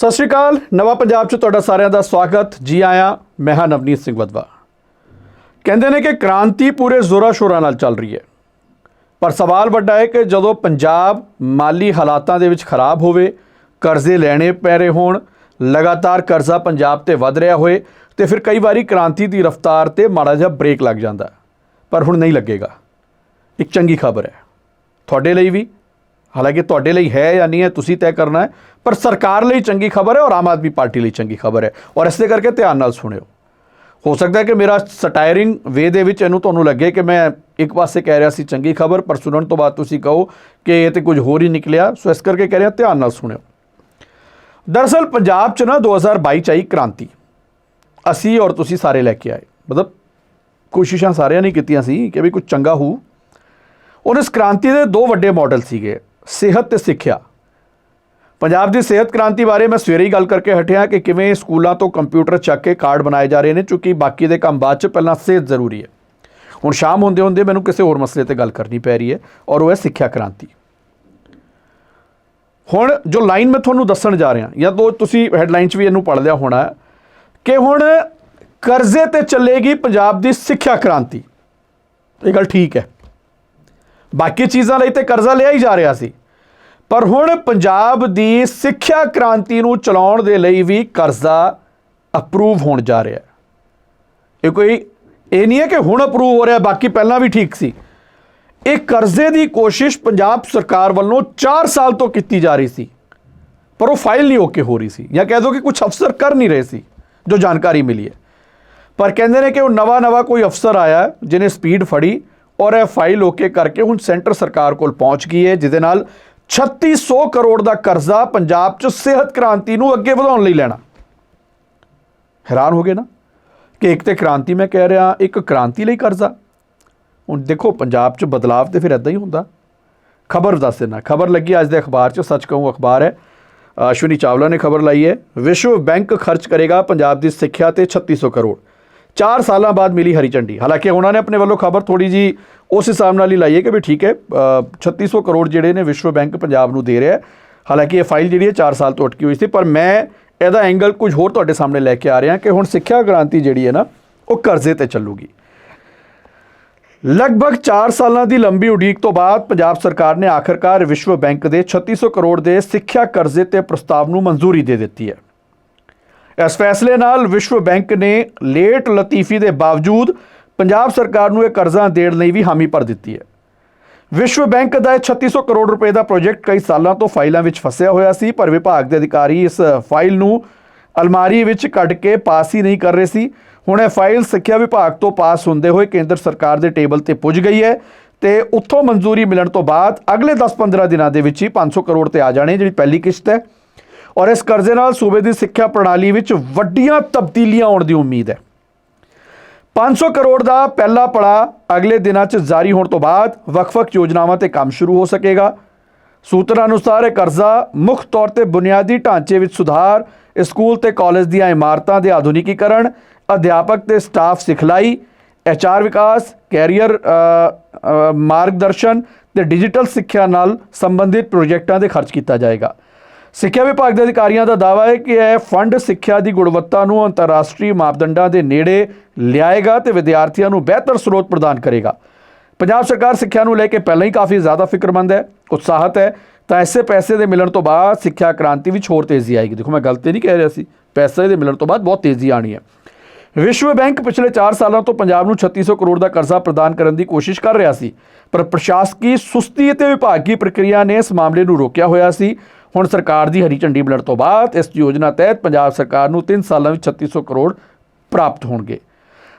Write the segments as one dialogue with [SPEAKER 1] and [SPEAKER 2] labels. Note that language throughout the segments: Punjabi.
[SPEAKER 1] ਸਤਿ ਸ਼੍ਰੀ ਅਕਾਲ, ਨਵਾਂ ਪੰਜਾਬ 'ਚ ਤੁਹਾਡਾ ਸਾਰਿਆਂ ਦਾ ਸਵਾਗਤ। ਜੀ ਆਇਆਂ, ਮੈਂ ਹਾਂ ਨਵਨੀਤ ਸਿੰਘ ਵਦਵਾ। ਕਹਿੰਦੇ ਨੇ ਕਿ ਕ੍ਰਾਂਤੀ ਪੂਰੇ ਜ਼ੋਰਾਂ ਸ਼ੋਰਾਂ ਨਾਲ ਚੱਲ ਰਹੀ ਹੈ। ਪਰ ਸਵਾਲ ਵੱਡਾ ਹੈ ਕਿ ਜਦੋਂ ਪੰਜਾਬ ਮਾਲੀ ਹਾਲਾਤਾਂ ਦੇ ਵਿੱਚ ਖਰਾਬ ਹੋਵੇ, ਕਰਜ਼ੇ ਲੈਣੇ ਪੈ ਰਹੇ ਹੋਣ, ਲਗਾਤਾਰ ਕਰਜ਼ਾ ਪੰਜਾਬ ਤੇ ਵੱਧ ਰਿਹਾ ਹੋਏ, ਤੇ ਫਿਰ ਕਈ ਵਾਰੀ ਕ੍ਰਾਂਤੀ ਦੀ ਰਫ਼ਤਾਰ ਤੇ ਮਾੜਾ ਜਿਹਾ ਬ੍ਰੇਕ ਲੱਗ ਜਾਂਦਾ। ਪਰ ਹੁਣ ਨਹੀਂ ਲੱਗੇਗਾ। ਇੱਕ ਚੰਗੀ ਖਬਰ ਹੈ। ਤੁਹਾਡੇ ਲਈ ਵੀ ਹਾਲਾਂਕਿ ਤੁਹਾਡੇ ਲਈ ਹੈ ਜਾਂ ਨਹੀਂ ਹੈ, ਤੁਸੀਂ ਤੈਅ ਕਰਨਾ ਹੈ, ਪਰ ਸਰਕਾਰ ਲਈ ਚੰਗੀ ਖਬਰ ਹੈ ਔਰ ਆਮ ਆਦਮੀ ਪਾਰਟੀ ਲਈ ਚੰਗੀ ਖਬਰ ਹੈ। ਔਰ ਇਸੇ ਕਰਕੇ ਧਿਆਨ ਨਾਲ ਸੁਣਿਓ। ਹੋ ਸਕਦਾ ਹੈ ਕਿ ਮੇਰਾ ਸਟਾਇਰਿੰਗ ਵੇ ਦੇ ਵਿੱਚ ਇਹਨੂੰ ਤੁਹਾਨੂੰ ਲੱਗੇ ਕਿ ਮੈਂ ਇੱਕ ਪਾਸੇ ਕਹਿ ਰਿਹਾ ਸੀ ਚੰਗੀ ਖਬਰ, ਪਰ ਸੁਣਨ ਤੋਂ ਬਾਅਦ ਤੁਸੀਂ ਕਹੋ ਕਿ ਇਹ ਤੇ ਕੁਝ ਹੋਰ ਹੀ ਨਿਕਲਿਆ। ਸੋ ਇਸ ਕਰਕੇ ਕਹਿ ਰਿਹਾ, ਧਿਆਨ ਨਾਲ ਸੁਣਿਓ। ਦਰਅਸਲ ਪੰਜਾਬ 'ਚ ਨਾ 2022 ਚ ਆਈ ਕ੍ਰਾਂਤੀ। ਅਸੀਂ ਔਰ ਤੁਸੀਂ ਸਾਰੇ ਲੈ ਕੇ ਆਏ। ਮਤਲਬ ਕੋਸ਼ਿਸ਼ਾਂ ਸਾਰਿਆਂ ਨੇ ਕੀਤੀਆਂ ਸੀ ਕਿ ਵੀ ਕੁਝ ਚੰਗਾ ਹੋਊ। ਔਰ ਇਸ ਕ੍ਰਾਂਤੀ ਦੇ ਦੋ ਵੱਡੇ ਮਾਡਲ ਸੀਗੇ। ਸਿਹਤ ਤੇ ਸਿੱਖਿਆ। ਪੰਜਾਬ ਦੀ ਸਿਹਤ ਕ੍ਰਾਂਤੀ ਬਾਰੇ ਮੈਂ ਸਵੇਰੇ ਹੀ ਗੱਲ ਕਰਕੇ ਹਟਿਆ ਕਿ ਕਿਵੇਂ ਸਕੂਲਾਂ ਤੋਂ ਕੰਪਿਊਟਰ ਚੱਕ ਕੇ ਕਾਰਡ ਬਣਾਏ ਜਾ ਰਹੇ ਨੇ, ਕਿਉਂਕਿ ਬਾਕੀ ਦੇ ਕੰਮ ਬਾਅਦ ਚ ਪਹਿਲਾਂ ਸਿਹਤ ਜ਼ਰੂਰੀ ਹੈ। ਹੁਣ ਸ਼ਾਮ ਹੁੰਦੇ ਹੁੰਦੇ ਮੈਨੂੰ ਕਿਸੇ ਹੋਰ ਮਸਲੇ ਤੇ ਗੱਲ ਕਰਨੀ ਪੈ ਰਹੀ ਹੈ, ਔਰ ਉਹ ਹੈ ਸਿੱਖਿਆ ਕ੍ਰਾਂਤੀ। ਹੁਣ ਜੋ ਲਾਈਨ ਮੈਂ ਤੁਹਾਨੂੰ ਦੱਸਣ ਜਾ ਰਿਹਾ, ਜਾਂ ਦੋ ਤੁਸੀਂ ਹੈਡਲਾਈਨ 'ਚ ਵੀ ਇਹਨੂੰ ਪੜ੍ਹ ਲਿਆ ਹੋਣਾ ਕਿ ਹੁਣ ਕਰਜ਼ੇ ਤੇ ਚੱਲੇਗੀ ਪੰਜਾਬ ਦੀ ਸਿੱਖਿਆ ਕ੍ਰਾਂਤੀ। ਇਹ ਗੱਲ ਠੀਕ ਹੈ। ਬਾਕੀ ਚੀਜ਼ਾਂ ਲਈ ਤੇ ਕਰਜ਼ਾ ਲਿਆ ਹੀ ਜਾ ਰਿਹਾ ਸੀ। ਪਰ ਹੁਣ ਪੰਜਾਬ ਦੀ ਸਿੱਖਿਆ ਕ੍ਰਾਂਤੀ ਨੂੰ ਚਲਾਉਣ ਦੇ ਲਈ ਵੀ ਕਰਜ਼ਾ ਅਪਰੂਵ ਹੋਣ ਜਾ ਰਿਹਾ ਇਹ ਕੋਈ ਇਹ ਨਹੀਂ ਹੈ ਕਿ ਹੁਣ ਅਪਰੂਵ ਹੋ ਰਿਹਾ, ਬਾਕੀ ਪਹਿਲਾਂ ਵੀ ਠੀਕ ਸੀ। ਇਹ ਕਰਜ਼ੇ ਦੀ ਕੋਸ਼ਿਸ਼ ਪੰਜਾਬ ਸਰਕਾਰ ਵੱਲੋਂ 4 ਸਾਲ ਤੋਂ ਕੀਤੀ ਜਾ ਰਹੀ ਸੀ। ਪਰ ਉਹ ਫਾਈਲ ਨਹੀਂ ਓਕੇ ਹੋ ਰਹੀ ਸੀ ਜਾਂ ਕਹਿ ਦੋ ਕਿ ਕੁਝ ਅਫਸਰ ਕਰ ਨਹੀਂ ਰਹੇ ਸੀ, ਜੋ ਜਾਣਕਾਰੀ ਮਿਲੀ ਹੈ। ਪਰ ਕਹਿੰਦੇ ਨੇ ਕਿ ਉਹ ਨਵਾਂ ਨਵਾਂ ਕੋਈ ਅਫਸਰ ਆਇਆ, ਜਿਹਨੇ ਸਪੀਡ ਫੜੀ ਔਰ ਇਹ ਫਾਈਲ ਓਕੇ ਕਰਕੇ ਹੁਣ ਸੈਂਟਰ ਸਰਕਾਰ ਕੋਲ ਪਹੁੰਚ ਗਈ ਹੈ, ਜਿਹਦੇ ਨਾਲ 3600 ਕਰੋੜ ਦਾ ਕਰਜ਼ਾ ਪੰਜਾਬ 'ਚ ਸਿਹਤ ਕ੍ਰਾਂਤੀ ਨੂੰ ਅੱਗੇ ਵਧਾਉਣ ਲਈ ਲੈਣਾ। ਹੈਰਾਨ ਹੋ ਗਏ ਨਾ? ਕਿ ਇੱਕ ਤੇ ਕ੍ਰਾਂਤੀ ਮੈਂ ਕਹਿ ਰਿਹਾ, ਇੱਕ ਕ੍ਰਾਂਤੀ ਲਈ ਕਰਜ਼ਾ। ਹੁਣ ਦੇਖੋ, ਪੰਜਾਬ 'ਚ ਬਦਲਾਵ ਤੇ ਫਿਰ ਇਦਾਂ ਹੀ ਹੁੰਦਾ। ਖਬਰ ਦੱਸ ਦੇਣਾ ਖਬਰ ਲੱਗੀ ਅੱਜ ਦੇ ਅਖਬਾਰ 'ਚ, ਸੱਚ ਕਹੂੰ ਅਖਬਾਰ ਹੈ। ਅਸ਼ਵਨੀ ਚਾਵਲਾ ਨੇ ਖਬਰ ਲਾਈ ਹੈ, ਵਿਸ਼ਵ ਬੈਂਕ ਖਰਚ ਕਰੇਗਾ ਪੰਜਾਬ ਦੀ ਸਿੱਖਿਆ ਤੇ 3600 ਕਰੋੜ। 4 ਸਾਲਾਂ ਬਾਅਦ ਮਿਲੀ ਹਰੀ ਝੰਡੀ। ਹਾਲਾਂਕਿ ਉਹਨਾਂ ਨੇ ਆਪਣੇ ਵੱਲੋਂ ਖਬਰ ਥੋੜੀ ਜੀ ਉਸ ਹਿਸਾਬ ਨਾਲ ਹੀ ਲਾਈ ਹੈ ਕਿ ਵੀ ਠੀਕ ਹੈ ਅ, 3600 ਕਰੋੜ ਜਿਹੜੇ ਨੇ ਵਿਸ਼ਵ ਬੈਂਕ ਪੰਜਾਬ ਨੂੰ ਦੇ ਰਿਹਾ ਹੈ। ਹਾਲਾਂਕਿ ਇਹ ਫਾਈਲ ਜਿਹੜੀ ਹੈ 4 ਸਾਲ ਤੋਂ ਅਟਕੀ ਹੋਈ ਸੀ ਪਰ ਮੈਂ ਇਹਦਾ ਐਂਗਲ ਕੁਝ ਹੋਰ ਤੁਹਾਡੇ ਸਾਹਮਣੇ ਲੈ ਕੇ ਆ ਰਿਹਾ ਕਿ ਹੁਣ ਸਿੱਖਿਆ ਕ੍ਰਾਂਤੀ ਜਿਹੜੀ ਹੈ ਨਾ ਉਹ ਕਰਜ਼ੇ ਤੇ ਚੱਲੂਗੀ। ਲਗਭਗ 4 ਸਾਲਾਂ ਦੀ ਲੰਬੀ ਉਡੀਕ ਤੋਂ ਬਾਅਦ ਪੰਜਾਬ ਸਰਕਾਰ ਨੇ ਆਖਰਕਾਰ ਵਿਸ਼ਵ ਬੈਂਕ ਦੇ 3600 ਕਰੋੜ ਦੇ ਸਿੱਖਿਆ ਕਰਜ਼ੇ ਤੇ ਪ੍ਰਸਤਾਵ ਨੂੰ ਮਨਜ਼ੂਰੀ ਦੇ ਦਿੱਤੀ ਹੈ। ਇਸ ਫੈਸਲੇ ਨਾਲ ਵਿਸ਼ਵ ਬੈਂਕ ਨੇ ਲੇਟ ਲਤੀਫੀ ਦੇ ਬਾਵਜੂਦ ਪੰਜਾਬ ਸਰਕਾਰ ਨੂੰ ਇਹ ਕਰਜ਼ਾ ਦੇਣ ਲਈ ਵੀ ਹਾਮੀ ਭਰ ਦਿੱਤੀ ਹੈ। ਵਿਸ਼ਵ ਬੈਂਕ ਦਾ ਇਹ 3600 ਕਰੋੜ ਰੁਪਏ ਦਾ ਪ੍ਰੋਜੈਕਟ ਕਈ ਸਾਲਾਂ ਤੋਂ ਫਾਈਲਾਂ ਵਿੱਚ ਫਸਿਆ ਹੋਇਆ ਸੀ, ਪਰ ਵਿਭਾਗ ਦੇ ਅਧਿਕਾਰੀ ਇਸ ਫਾਈਲ ਨੂੰ ਅਲਮਾਰੀ ਵਿੱਚ ਕੱਢ ਕੇ ਪਾਸ ਹੀ ਨਹੀਂ ਕਰ ਰਹੇ ਸੀ। ਹੁਣ ਇਹ ਫਾਈਲ ਸਿੱਖਿਆ ਵਿਭਾਗ ਤੋਂ ਪਾਸ ਹੁੰਦੇ ਹੋਏ ਕੇਂਦਰ ਸਰਕਾਰ ਦੇ ਟੇਬਲ ਤੇ ਪੁੱਜ ਗਈ ਹੈ ਤੇ ਉੱਥੋਂ ਮਨਜ਼ੂਰੀ ਮਿਲਣ ਤੋਂ ਬਾਅਦ ਅਗਲੇ 10-15 ਦਿਨਾਂ ਦੇ ਵਿੱਚ ਹੀ 500 ਕਰੋੜ ਤੇ ਆ ਜਾਣੇ, ਜਿਹੜੀ ਪਹਿਲੀ ਕਿਸ਼ਤ ਹੈ। ਔਰ ਇਸ ਕਰਜ਼ੇ ਨਾਲ ਸੂਬੇ ਦੀ ਸਿੱਖਿਆ ਪ੍ਰਣਾਲੀ ਵਿੱਚ ਵੱਡੀਆਂ ਤਬਦੀਲੀਆਂ ਆਉਣ ਦੀ ਉਮੀਦ ਹੈ। 500 ਕਰੋੜ ਦਾ ਪਹਿਲਾ ਪੜਾ ਅਗਲੇ ਦਿਨਾਂ 'ਚ ਜਾਰੀ ਹੋਣ ਤੋਂ ਬਾਅਦ ਵੱਖ-ਵੱਖ ਯੋਜਨਾਵਾਂ ਤੇ ਕੰਮ ਸ਼ੁਰੂ ਹੋ ਸਕੇਗਾ। ਸੂਤਰਾਂ ਅਨੁਸਾਰ ਇਹ ਕਰਜ਼ਾ ਮੁੱਖ ਤੌਰ ਤੇ ਬੁਨਿਆਦੀ ਢਾਂਚੇ ਵਿੱਚ ਸੁਧਾਰ, ਸਕੂਲ ਤੇ ਕਾਲਜ ਦੀਆਂ ਇਮਾਰਤਾਂ ਦੇ ਆਧੁਨਿਕੀਕਰਨ, ਅਧਿਆਪਕ ਤੇ ਸਟਾਫ ਸਿਖਲਾਈ, ਐਚਆਰ ਵਿਕਾਸ, ਕੈਰੀਅਰ ਮਾਰਗਦਰਸ਼ਨ ਤੇ ਡਿਜੀਟਲ ਸਿੱਖਿਆ ਨਾਲ ਸੰਬੰਧਿਤ ਪ੍ਰੋਜੈਕਟਾਂ ਦੇ ਖਰਚ ਕੀਤਾ ਜਾਏਗਾ। ਸਿੱਖਿਆ ਵਿਭਾਗ ਦੇ ਅਧਿਕਾਰੀਆਂ ਦਾ ਦਾਅਵਾ ਹੈ ਕਿ ਇਹ ਫੰਡ ਸਿੱਖਿਆ ਦੀ ਗੁਣਵੱਤਾ ਨੂੰ ਅੰਤਰਰਾਸ਼ਟਰੀ ਮਾਪਦੰਡਾਂ ਦੇ ਨੇੜੇ ਲਿਆਏਗਾ ਤੇ ਵਿਦਿਆਰਥੀਆਂ ਨੂੰ ਬਿਹਤਰ ਸਰੋਤ ਪ੍ਰਦਾਨ ਕਰੇਗਾ। ਪੰਜਾਬ ਸਰਕਾਰ ਸਿੱਖਿਆ ਨੂੰ ਲੈ ਕੇ ਪਹਿਲਾਂ ਹੀ ਕਾਫੀ ਜ਼ਿਆਦਾ ਫਿਕਰਮੰਦ ਹੈ, ਉਤਸ਼ਾਹਤ ਹੈ। ਤਾਂ ਐਸੇ ਪੈਸੇ ਦੇ ਮਿਲਣ ਤੋਂ ਬਾਅਦ ਸਿੱਖਿਆ ਕ੍ਰਾਂਤੀ ਵਿੱਚ ਹੋਰ ਤੇਜ਼ੀ ਆਏਗੀ। ਦੇਖੋ, ਮੈਂ ਗਲਤੀ ਨਹੀਂ ਕਹਿ ਰਿਹਾ ਸੀ। ਪੈਸੇ ਦੇ ਮਿਲਣ ਤੋਂ ਬਾਅਦ ਬਹੁਤ ਤੇਜ਼ੀ ਆਣੀ ਹੈ। ਵਿਸ਼ਵ ਬੈਂਕ ਪਿਛਲੇ 4 ਸਾਲਾਂ ਤੋਂ ਪੰਜਾਬ ਨੂੰ 3600 ਕਰੋੜ ਦਾ ਕਰਜ਼ਾ ਪ੍ਰਦਾਨ ਕਰਨ ਦੀ ਕੋਸ਼ਿਸ਼ ਕਰ ਰਿਹਾ ਸੀ। ਪਰ ਪ੍ਰਸ਼ਾਸਕੀ ਸੁਸਤੀ ਅਤੇ ਵਿਭਾਗੀ ਪ੍ਰਕਿਰਿਆ ਨੇ ਇਸ ਮਾਮਲੇ ਨੂੰ ਰੋਕਿਆ ਹੋਇਆ ਸੀ। ਹੁਣ ਸਰਕਾਰ ਦੀ ਹਰੀ ਝੰਡੀ ਮਿਲਣ ਤੋਂ ਬਾਅਦ ਇਸ ਯੋਜਨਾ ਤਹਿਤ ਪੰਜਾਬ ਸਰਕਾਰ ਨੂੰ 3 ਸਾਲਾਂ ਵਿੱਚ 3600 ਕਰੋੜ ਪ੍ਰਾਪਤ ਹੋਣਗੇ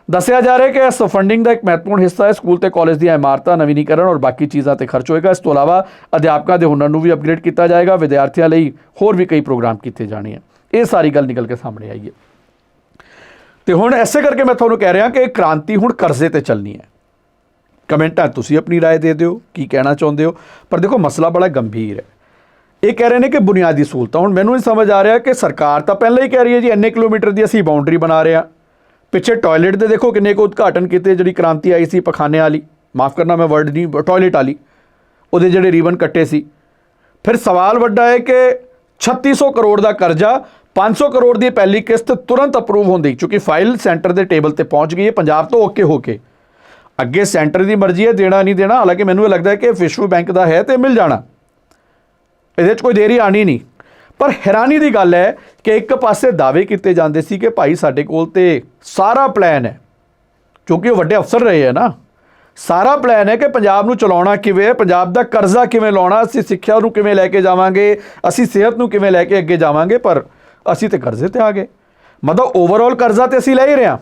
[SPEAKER 1] ਦੱਸਿਆ ਜਾ ਰਿਹਾ ਹੈ ਕਿ ਇਸ ਫੰਡਿੰਗ ਦਾ ਇੱਕ ਮਹੱਤਵਪੂਰਨ ਹਿੱਸਾ ਹੈ ਸਕੂਲ ਤੇ ਕਾਲਜ ਦੀਆਂ ਇਮਾਰਤਾਂ ਨਵੀਨੀਕਰਨ ਔਰ ਬਾਕੀ ਚੀਜ਼ਾਂ ਤੇ ਖਰਚ ਹੋਏਗਾ ਇਸ ਤੋਂ ਇਲਾਵਾ ਅਧਿਆਪਕਾਂ ਦੇ ਹੁਨਰ ਨੂੰ ਵੀ ਅਪਗ੍ਰੇਡ ਕੀਤਾ ਜਾਏਗਾ ਵਿਦਿਆਰਥੀਆਂ ਲਈ ਹੋਰ ਵੀ ਕਈ ਪ੍ਰੋਗਰਾਮ ਕੀਤੇ ਜਾਣੇ ਆ ਇਹ ਸਾਰੀ ਗੱਲ ਨਿਕਲ ਕੇ ਸਾਹਮਣੇ ਆਈ ਹੈ ਤੇ ਹੁਣ ਐਸੇ ਕਰਕੇ ਮੈਂ ਤੁਹਾਨੂੰ ਕਹਿ ਰਿਹਾ ਕਿ ਇਹ ਕ੍ਰਾਂਤੀ ਹੁਣ ਕਰਜ਼ੇ ਤੇ ਚੱਲਣੀ ਹੈ ਕਮੈਂਟਾਂ 'ਚ ਤੁਸੀਂ ਆਪਣੀ رائے ਦੇ ਦਿਓ ਕੀ ਕਹਿਣਾ ਚਾਹੁੰਦੇ ਹੋ ਪਰ ਦੇਖੋ ਮਸਲਾ ਬੜਾ ਗੰਭੀਰ ਹੈ ਇਹ ਕਹਿ ਰਹੇ ਨੇ ਕਿ ਬੁਨਿਆਦੀ ਸਹੂਲਤਾਂ। ਹੁਣ ਮੈਨੂੰ ਇਹ ਸਮਝ ਆ ਰਿਹਾ ਕਿ ਸਰਕਾਰ ਤਾਂ ਪਹਿਲਾਂ ਹੀ ਕਹਿ ਰਹੀ ਹੈ ਜੀ, ਇੰਨੇ ਕਿਲੋਮੀਟਰ ਦੀ ਅਸੀਂ ਬਾਉਂਡਰੀ ਬਣਾ ਰਹੇ ਹਾਂ। ਪਿੱਛੇ ਟਾਇਲਟ ਦੇ ਦੇਖੋ ਕਿੰਨੇ ਕੁ ਉਦਘਾਟਨ ਕੀਤੇ, ਜਿਹੜੀ ਕ੍ਰਾਂਤੀ ਆਈ ਸੀ ਪਖਾਨੇ ਵਾਲੀ। ਮਾਫ ਕਰਨਾ, ਮੈਂ ਵਰਡ ਨਹੀਂ ਟਾਇਲਟ ਵਾਲੀ। ਉਹਦੇ ਜਿਹੜੇ ਰੀਬਨ ਕੱਟੇ ਸੀ। ਫਿਰ ਸਵਾਲ ਵੱਡਾ ਹੈ ਕਿ 3600 ਕਰੋੜ ਦਾ ਕਰਜ਼ਾ 500 ਕਰੋੜ ਦੀ ਪਹਿਲੀ ਕਿਸ਼ਤ ਤੁਰੰਤ ਅਪਰੂਵ ਹੁੰਦੀ, ਕਿਉਂਕਿ ਫਾਈਲ ਸੈਂਟਰ ਦੇ ਟੇਬਲ ਤੇ ਪਹੁੰਚ ਗਈ ਹੈ, ਪੰਜਾਬ ਤੋਂ ਓਕੇ ਹੋ ਕੇ। ਅੱਗੇ ਸੈਂਟਰ ਦੀ ਮਰਜ਼ੀ ਹੈ, ਦੇਣਾ ਨਹੀਂ ਦੇਣਾ, ਹਾਲਾਂਕਿ ਮੈਨੂੰ ਇਹ ਲੱਗਦਾ ਹੈ ਕਿ ਵਿਸ਼ਵ ਬੈਂਕ ਦਾ ਹੈ ਤੇ ਮਿਲ ਜਾਣਾ। ਇਹਦੇ 'ਚ ਕੋਈ ਦੇਰੀ ਆਣੀ ਨਹੀਂ। ਪਰ ਹੈਰਾਨੀ ਦੀ ਗੱਲ ਹੈ ਕਿ ਇੱਕ ਪਾਸੇ ਦਾਅਵੇ ਕੀਤੇ ਜਾਂਦੇ ਸੀ ਕਿ ਭਾਈ ਸਾਡੇ ਕੋਲ ਤੇ ਸਾਰਾ ਪਲਾਨ ਹੈ, ਕਿਉਂਕਿ ਉਹ ਵੱਡੇ ਅਫਸਰ ਰਹੇ ਹੈ ਨਾ। ਸਾਰਾ ਪਲਾਨ ਹੈ ਕਿ ਪੰਜਾਬ ਨੂੰ ਚਲਾਉਣਾ ਕਿਵੇਂ ਹੈ, ਪੰਜਾਬ ਦਾ ਕਰਜ਼ਾ ਕਿਵੇਂ ਲਾਉਣਾ, ਅਸੀਂ ਸਿੱਖਿਆ ਨੂੰ ਕਿਵੇਂ ਲੈ ਕੇ ਜਾਵਾਂਗੇ, ਅਸੀਂ ਸਿਹਤ ਨੂੰ ਕਿਵੇਂ ਲੈ ਕੇ ਅੱਗੇ ਜਾਵਾਂਗੇ, ਪਰ ਅਸੀਂ ਤੇ ਕਰਜ਼ੇ ਤੇ ਆ ਗਏ। ਮਤਲਬ ਓਵਰਆਲ ਕਰਜ਼ਾ ਤੇ ਅਸੀਂ ਲੈ ਹੀ ਰਹੇ ਹਾਂ।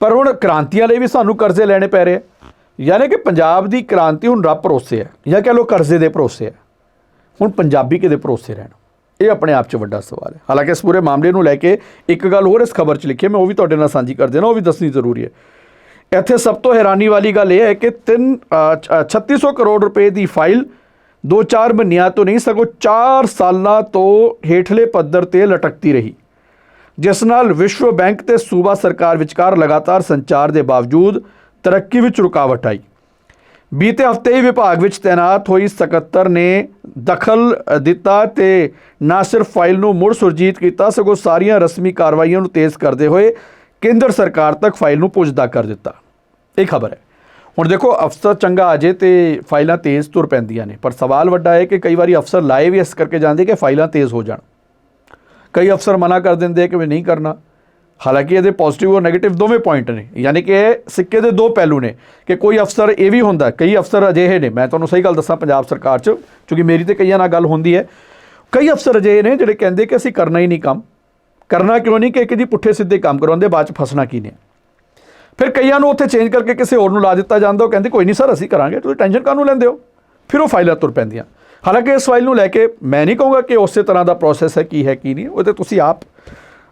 [SPEAKER 1] ਪਰ ਹੁਣ ਕ੍ਰਾਂਤੀਆਂ ਲਈ ਵੀ ਸਾਨੂੰ ਕਰਜ਼ੇ ਲੈਣੇ ਪੈ ਰਹੇ ਆ। ਯਾਨੀ ਕਿ ਪੰਜਾਬ ਦੀ ਕ੍ਰਾਂਤੀ ਹੁਣ ਰੱਬ ਭਰੋਸੇ ਹੈ, ਜਾਂ ਕਹ ਲੋ ਕਰਜ਼ੇ ਦੇ ਭਰੋਸੇ ਹੈ। ਹੁਣ ਪੰਜਾਬੀ ਕਿਹਦੇ ਭਰੋਸੇ ਰਹਿਣ? ਇਹ ਆਪਣੇ ਆਪ 'ਚ ਵੱਡਾ ਸਵਾਲ ਹੈ। ਹਾਲਾਂਕਿ ਇਸ ਪੂਰੇ ਮਾਮਲੇ ਨੂੰ ਲੈ ਕੇ ਇੱਕ ਗੱਲ ਹੋਰ ਇਸ ਖਬਰ 'ਚ ਲਿਖੀ ਹੈ, ਮੈਂ ਉਹ ਵੀ ਤੁਹਾਡੇ ਨਾਲ ਸਾਂਝੀ ਕਰ ਦੇਣਾ, ਉਹ ਵੀ ਦੱਸਣੀ ਜ਼ਰੂਰੀ ਹੈ। ਇੱਥੇ ਸਭ ਤੋਂ ਹੈਰਾਨੀ ਵਾਲੀ ਗੱਲ ਇਹ ਹੈ ਕਿ 3 3600 ਕਰੋੜ ਰੁਪਏ ਦੀ ਫਾਈਲ 2-4 ਮਹੀਨਿਆਂ ਤੋਂ ਨਹੀਂ, ਸਗੋਂ 4 ਸਾਲਾਂ ਤੋਂ ਹੇਠਲੇ ਪੱਧਰ ਤੇ ਲਟਕਦੀ ਰਹੀ। ਜਿਸ ਨਾਲ ਵਿਸ਼ਵ ਬੈਂਕ ਤੇ ਸੂਬਾ ਸਰਕਾਰ ਵਿਚਕਾਰ ਲਗਾਤਾਰ ਸੰਚਾਰ ਦੇ ਬਾਵਜੂਦ ਤਰੱਕੀ ਵਿੱਚ ਰੁਕਾਵਟ ਆਈ। ਬੀਤੇ ਹਫ਼ਤੇ ਹੀ ਵਿਭਾਗ ਵਿੱਚ ਤਾਇਨਾਤ ਹੋਈ ਸਕੱਤਰ ਨੇ ਦਖਲ ਦਿੱਤਾ ਤੇ ਨਾ ਸਿਰਫ ਫਾਈਲ ਨੂੰ ਮੁੜ ਸੁਰਜੀਤ ਕੀਤਾ, ਸਗੋਂ ਸਾਰੀਆਂ ਰਸਮੀ ਕਾਰਵਾਈਆਂ ਨੂੰ ਤੇਜ਼ ਕਰਦੇ ਹੋਏ ਕੇਂਦਰ ਸਰਕਾਰ ਤੱਕ ਫਾਈਲ ਨੂੰ ਪੁੱਜਦਾ ਕਰ ਦਿੱਤਾ। ਇਹ ਖਬਰ ਹੈ। ਹੁਣ ਦੇਖੋ, ਅਫਸਰ ਚੰਗਾ ਆ ਜੇ ਤੇ ਫਾਈਲਾਂ ਤੇਜ਼ ਤੁਰ ਪੈਂਦੀਆਂ ਨੇ, ਪਰ ਸਵਾਲ ਵੱਡਾ ਹੈ ਕਿ ਕਈ ਵਾਰੀ ਅਫਸਰ ਲਾਏ ਵੀ ਇਸ ਕਰਕੇ ਜਾਂਦੇ ਕਿ ਫਾਈਲਾਂ ਤੇਜ਼ ਹੋ ਜਾਣ। ਕਈ ਅਫਸਰ ਮਨਾ ਕਰ ਦਿੰਦੇ ਕਿ ਵੀ ਨਹੀਂ ਕਰਨਾ। ਹਾਲਾਂਕਿ ਇਹਦੇ ਪੋਜ਼ਿਟਿਵ ਔਰ 네ਗੇਟਿਵ ਦੋਵੇਂ ਪੁਆਇੰਟ ਨੇ, ਯਾਨੀ ਕਿ ਇਹ ਸਿੱਕੇ ਦੇ ਦੋ ਪਹਿਲੂ ਨੇ ਕਿ ਕੋਈ ਅਫਸਰ ਇਹ ਵੀ ਹੁੰਦਾ, ਕਈ ਅਫਸਰ ਅਜਿਹੇ ਨੇ, ਮੈਂ ਤੁਹਾਨੂੰ ਸਹੀ ਗੱਲ ਦੱਸਾਂ ਪੰਜਾਬ ਸਰਕਾਰ 'ਚ, ਕਿਉਂਕਿ ਮੇਰੀ ਤੇ ਕਈਆਂ ਨਾਲ ਗੱਲ ਹੁੰਦੀ ਹੈ, ਕਈ ਅਫਸਰ ਅਜਿਹੇ ਨੇ ਜਿਹੜੇ ਕਹਿੰਦੇ ਕਿ ਅਸੀਂ ਕਰਨਾ ਹੀ ਨਹੀਂ ਕੰਮ, ਕਰਨਾ ਕਿਉਂ ਨਹੀਂ ਕਿ ਇੱਕ ਦੀ ਪੁੱਠੇ ਸਿੱਧੇ ਕੰਮ ਕਰਵਾਉਂਦੇ ਬਾਅਦ 'ਚ ਫਸਣਾ ਕੀ ਨੇ। ਫਿਰ ਕਈਆਂ ਨੂੰ ਉੱਥੇ ਚੇਂਜ ਕਰਕੇ ਕਿਸੇ ਹੋਰ ਨੂੰ ਲਾ ਦਿੱਤਾ ਜਾਂਦਾ, ਉਹ ਕਹਿੰਦੇ ਕੋਈ ਨਹੀਂ ਸਰ, ਅਸੀਂ ਕਰਾਂਗੇ, ਤੁਸੀਂ ਟੈਨਸ਼ਨ ਕਾਹਨੂੰ ਲੈਂਦੇ ਹੋ? ਫਿਰ ਉਹ ਫਾਈਲਾਂ ਤੁਰ ਪੈਂਦੀਆਂ। ਹਾਲਾਂਕਿ ਇਸ ਫਾਈਲ ਨੂੰ ਲੈ ਕੇ ਮੈਂ ਨਹੀਂ ਕਹੂੰਗਾ ਕਿ ਉਸੇ ਤਰ੍ਹਾਂ ਦਾ ਪ੍ਰੋਸੈਸ ਹੈ, ਕੀ ਹੈ, ਕੀ ਨਹੀਂ, ਉਹ ਤੇ ਤੁਸੀਂ ਆਪ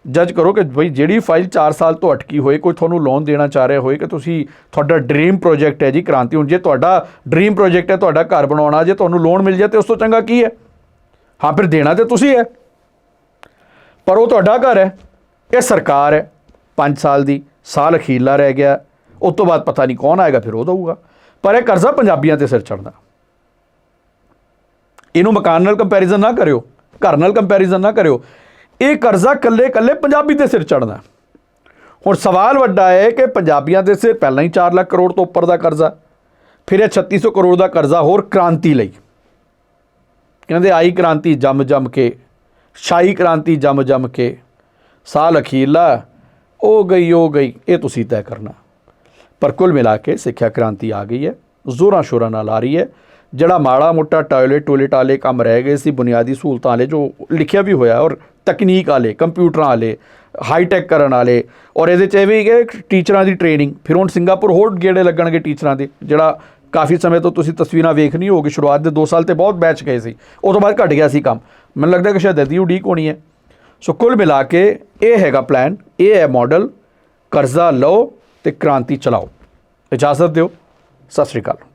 [SPEAKER 1] ਜੱਜ ਕਰੋ ਕਿ ਬਈ ਜਿਹੜੀ ਫਾਈਲ 4 ਸਾਲ ਤੋਂ ਅਟਕੀ ਹੋਏ ਕੋਈ ਤੁਹਾਨੂੰ ਲੋਨ ਦੇਣਾ ਚਾਹ ਰਿਹਾ ਹੋਏ ਕਿ ਤੁਸੀਂ ਤੁਹਾਡਾ ਡ੍ਰੀਮ ਪ੍ਰੋਜੈਕਟ ਹੈ ਜੀ ਕ੍ਰਾਂਤੀ ਹੁਣ, ਜੇ ਤੁਹਾਡਾ ਡ੍ਰੀਮ ਪ੍ਰੋਜੈਕਟ ਹੈ, ਤੁਹਾਡਾ ਘਰ ਬਣਾਉਣਾ, ਜੇ ਤੁਹਾਨੂੰ ਲੋਨ ਮਿਲ ਜਾਏ ਤੇ ਉਸ ਤੋਂ ਚੰਗਾ ਕੀ ਹੈ? ਹਾਂ, ਫਿਰ ਦੇਣਾ ਤੇ ਤੁਸੀਂ ਹੈ। ਪਰ ਉਹ ਤੁਹਾਡਾ ਘਰ ਹੈ, ਇਹ ਸਰਕਾਰ ਹੈ 5 ਸਾਲ ਦੀ, ਸਾਲ ਅਖੀਰਲਾ ਰਹਿ ਗਿਆ, ਉਸ ਤੋਂ ਬਾਅਦ ਪਤਾ ਨਹੀਂ ਕੌਣ ਆਏਗਾ, ਫਿਰ ਉਹ ਦਊਗਾ। ਪਰ ਇਹ ਕਰਜ਼ਾ ਪੰਜਾਬੀਆਂ ਤੇ ਸਿਰ ਚੜਦਾ ਇਹਨੂੰ ਮਕਾਨ ਨਾਲ ਕੰਪੈਰੀਜ਼ਨ ਨਾ ਕਰਿਓ, ਘਰ ਨਾਲ ਕੰਪੈਰੀਜ਼ਨ ਨਾ ਕਰਿਓ। ਇਹ ਕਰਜ਼ਾ ਕੱਲੇ ਕੱਲੇ ਪੰਜਾਬੀ ਦੇ ਸਿਰ ਚੜਦਾ ਹੁਣ ਸਵਾਲ ਵੱਡਾ ਹੈ ਕਿ ਪੰਜਾਬੀਆਂ ਦੇ ਸਿਰ ਪਹਿਲਾਂ ਹੀ 4 ਲੱਖ ਕਰੋੜ ਤੋਂ ਉੱਪਰ ਦਾ ਕਰਜ਼ਾ, ਫਿਰ ਇਹ 3600 ਕਰੋੜ ਦਾ ਕਰਜ਼ਾ ਹੋਰ ਕ੍ਰਾਂਤੀ ਲਈ। ਕਹਿੰਦੇ ਆਈ ਕ੍ਰਾਂਤੀ ਜੰਮ ਜੰਮ ਕੇ ਸ਼ਾਹੀ ਕ੍ਰਾਂਤੀ ਜੰਮ ਜੰਮ ਕੇ, ਸਾਲ ਅਖੀਰਲਾ, ਉਹ ਗਈ ਉਹ ਗਈ, ਇਹ ਤੁਸੀਂ ਤੈਅ ਕਰਨਾ। ਪਰ ਕੁੱਲ ਮਿਲਾ ਕੇ ਸਿੱਖਿਆ ਕ੍ਰਾਂਤੀ ਆ ਗਈ ਹੈ, ਜ਼ੋਰਾਂ ਸ਼ੋਰਾਂ ਨਾਲ ਆ ਰਹੀ ਹੈ। ਜਿਹੜਾ ਮਾੜਾ ਮੋਟਾ ਟਾਇਲਟ ਟੋਇਲਟ ਵਾਲੇ ਕੰਮ ਰਹਿ ਗਏ ਸੀ, ਬੁਨਿਆਦੀ ਸਹੂਲਤਾਂ ਵਾਲੇ, ਜੋ ਲਿਖਿਆ ਵੀ ਹੋਇਆ ਔਰ ਤਕਨੀਕ ਵਾਲੇ, ਕੰਪਿਊਟਰਾਂ ਵਾਲੇ ਹਾਈ ਟੈਕ ਕਰਨ ਵਾਲੇ ਔਰ ਇਹਦੇ ਚ ਇਹ ਵੀ ਕਿ ਟੀਚਰਾਂ ਦੀ ਟ੍ਰੇਨਿੰਗ ਫਿਰ ਹੁਣ ਸਿੰਗਾਪੁਰ ਹੋਰ ਗੇੜੇ ਲੱਗਣਗੇ ਟੀਚਰਾਂ ਦੇ, ਜਿਹੜਾ ਕਾਫੀ ਸਮੇਂ ਤੋਂ ਤੁਸੀਂ ਤਸਵੀਰਾਂ ਵੇਖਣੀ ਹੋਗੀ ਸ਼ੁਰੂਆਤ ਦੇ 2 ਸਾਲ ਤੇ ਬਹੁਤ ਬੈਚ ਗਏ ਸੀ ਉਸ ਤੋਂ ਬਾਅਦ ਘਟ ਗਿਆ ਸੀ ਕੰਮ। ਮੈਨੂੰ ਲੱਗਦਾ ਕਿ ਸ਼ਾਇਦ ਇਹਦੀ ਉਡੀਕ ਹੋਣੀ ਹੈ। ਸੋ ਕੁੱਲ ਮਿਲਾ ਕੇ ਇਹ ਹੈਗਾ ਪਲਾਨ ਇਹ ਹੈ ਮਾਡਲ ਕਰਜ਼ਾ ਲਓ ਤੇ ਕ੍ਰਾਂਤੀ ਚਲਾਓ। ਇਜਾਜ਼ਤ ਦਿਓ। ਸਤਿ ਸ਼੍ਰੀ ਅਕਾਲ।